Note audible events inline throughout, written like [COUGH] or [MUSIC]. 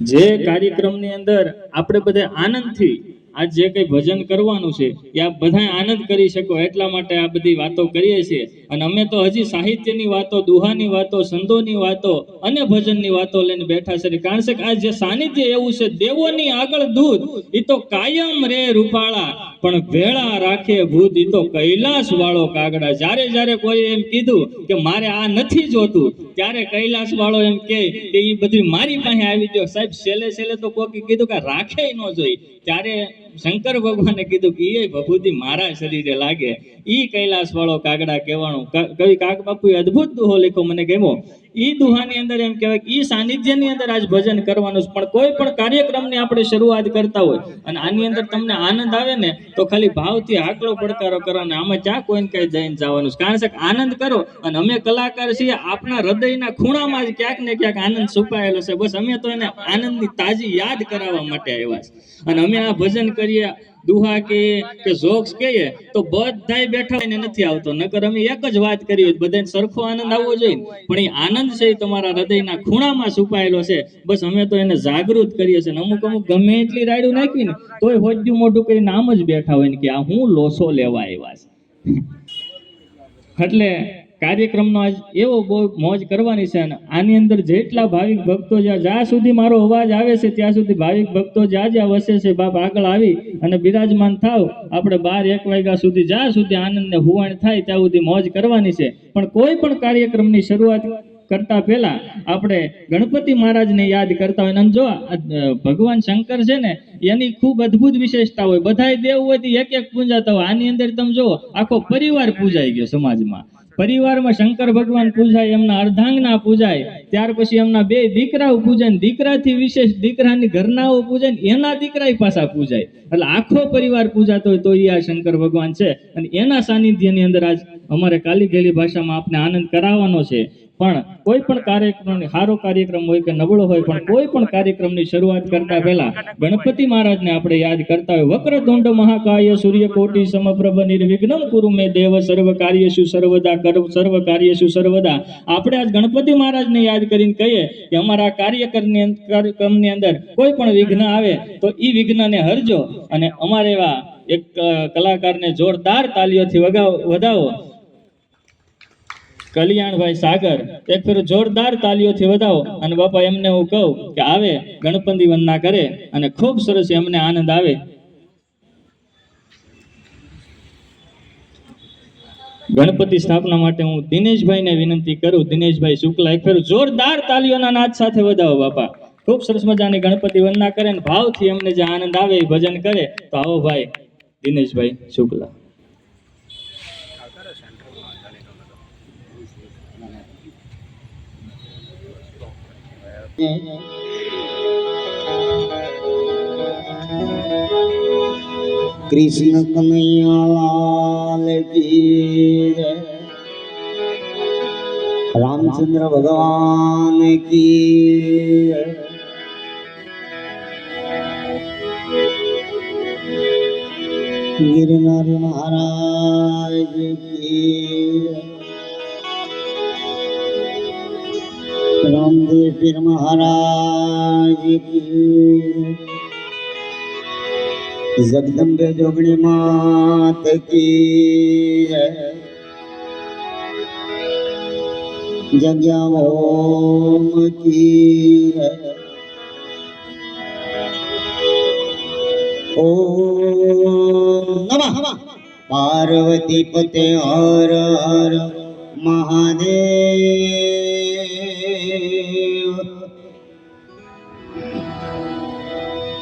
જે કાર્યક્રમની અંદર આપણે બધા આનંદથી આ જે કંઈ ભજન કરવાનું છે, એ આપ બધા આનંદ કરી શકો, એટલા માટે આ બધી વાતો કરીએ છીએ. અને અમે તો હજી સાહિત્યની વાતો, દુહાની વાતો સંતોની વાતો અને ભજનની વાતો લઈને બેઠા છે. કારણ કે આ જે સાનિધ્ય એવું છે, દેવોની આગળ દૂધ એ તો કાયમ રે રૂપાળા. પણ ભેળા રાખે ભૂત એ તો કૈલાસ વાળો કાગડા. જ્યારે જ્યારે કોઈ એમ કીધું કે મારે આ નથી જોતું, ત્યારે કૈલાસ વાળો એમ કે એ બધું મારી પાસે આવી ગયો. સાહેબ, છેલ્લે છેલ્લે તો કોકે કીધું કે રાખે ન જોઈ. ત્યારે શંકર ભગવાને કીધું કે એ ભભૂતિ મારા શરીરે લાગે. ઈ કૈલાસ વાળો કાગડા કહેવાનું કવિ કાગ બાપુએ અદભુત દુહો લખ્યો, મને ગમ્યો. ઈ દુહાની અંદર એમ કહેવાય કે ઈ સાનિધ્યની અંદર આજ ભજન કરવાનું પણ કોઈ પણ કાર્યક્રમની આપણે શરૂઆત કરતા હોય અને આની અંદર તમને આનંદ આવે ને, તો ખાલી ભાવથી આકલો પડકારો કરો ને આમાં ક્યાં કોઈને કઈ જઈને જવાનું કારણ કે આનંદ કરો અને અમે કલાકાર છીએ, આપણા હૃદયના ખૂણામાં જ ક્યાંક ને ક્યાંક આનંદ છુપાયેલો છે. બસ અમે તો એને આનંદની તાજી યાદ કરાવવા માટે આવ્યા છે. અને અમે આ ભજન કરીએ, દુહા કહીએ કે જોક્સ કહીએ, તો બધા બેઠા હોય નથી આવતો. નકર અમે એક જ વાત કરી હોય બધાને સરખો આનંદ આવવો જોઈએ પણ એ આનંદ છે એ તમારા હૃદયના ખૂણામાં છુપાયેલો છે. બસ અમે તો એને જાગૃત કરીએ છીએ અમુક અમુક ગમે એટલી રાયડું નાખીને તોય હોજ્યું મોઢું કરીને આમ જ બેઠા હોય ને કે આ હું લોસો લેવા આવ્યા છે. [LAUGHS] એટલે કાર્યક્રમનો આજ એવો બહુ મોજ કરવાની છે અને આની અંદર જેટલા ભાવિક ભક્તો જ્યાં જ્યાં સુધી મારો અવાજ આવે છે, ત્યાં સુધી ભાવિક ભક્તો જ્યાં જ્યાં વસે છે, બાપ આગળ આવી અને બિરાજમાન થાવ. આપણે બાર એક વાગ્યા સુધી, જ્યાં સુધી આનંદને હુવાણ થાય, ત્યાં સુધી મોજ કરવાની છે. પણ કોઈ પણ કાર્યક્રમની શરૂઆત કરતા પહેલા આપણે ગણપતિ મહારાજને યાદ કરતા હોય. અને જો ભગવાન શંકર છે ને, એની ખૂબ અદ્ભુત વિશેષતા હોય. બધાય દેવ હોય તો એક એક પૂજાતા હોય. આની અંદર તમે જુઓ, આખો પરિવાર પૂજાઈ ગયો સમાજમાં. પરિવારમાં શંકર ભગવાન પૂજાય, એમના અર્ધાંગના પૂજાય, ત્યાર પછી એમના બે દીકરાઓ પૂજાય, ને દીકરાથી વિશેષ દીકરાની ઘરનાઓ પૂજાય, ને એના દીકરાય પાછા પૂજાય. એટલે આખો પરિવાર પૂજાતો હોય તો એ આ શંકર ભગવાન છે. અને એના સાનિધ્યની અંદર આજ અમારે કાલી ગેલી ભાષામાં આપને આનંદ કરાવવાનો છે. પણ કોઈ પણ કાર્યક્રમ સારો કાર્યક્રમ હોય કે નબળો હોય, પણ કોઈ પણ કાર્યક્રમની શરૂઆત કરતા પહેલા ગણપતિ મહારાજને આપણે યાદ કરતા હોય. વક્રતુંડ મહાકાય સૂર્યકોટી સમપ્રભ નિર્વિઘ્નમ કુરુ મે દેવ સર્વ કાર્યશુ સર્વદા કર સર્વ કાર્યશુ સર્વદા. આપણે આજ ગણપતિ મહારાજને યાદ કરીને કહીએ કે અમારા કાર્યકરની કાર્યક્રમની અંદર કોઈ પણ વિઘ્ન આવે તો એ વિઘ્નને હરજો અને અમારે એવા એક કલાકારને જોરદાર તાલીઓથી વગાવ, વધાવો. કલ્યાણભાઈ સાગર, એક ફેર જોરદાર તાલીઓથી વધાવો. અને બાપા, એમને હું કહું કે આવે, ગણપતિ વંદના કરે અને ખૂબ સરસ એમને આનંદ આવે. ગણપતિ સ્થાપના માટે હું દિનેશભાઈને વિનંતી કરું. દિનેશભાઈ શુક્લા, એક ફેર જોરદાર તાલીઓના નાદ સાથે વધાવો બાપા. ખૂબ સરસ મજાની ગણપતિ વંદના કરે ને ભાવથી એમને જે આનંદ આવે એ ભજન કરે. તો આવો ભાઈ, દિનેશભાઈ શુક્લા. કૃષ્ણ કનૈયાલાલ કી. રામચંદ્ર ભગવાન કી. ગિરનાર મહારાજ કી રામદેવ પીર મહારાજ. જગદંબે જોગણી માત કી. જગ્યા ઓમ કી ઓ નમઃ પાર્વતી પતે હર હર મહાદેવ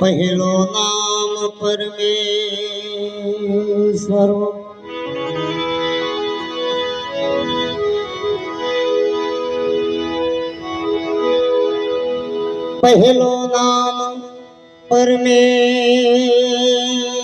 પહેલો નામ પરમેશ્વર. પહેલો નામ પરમેશ્વર.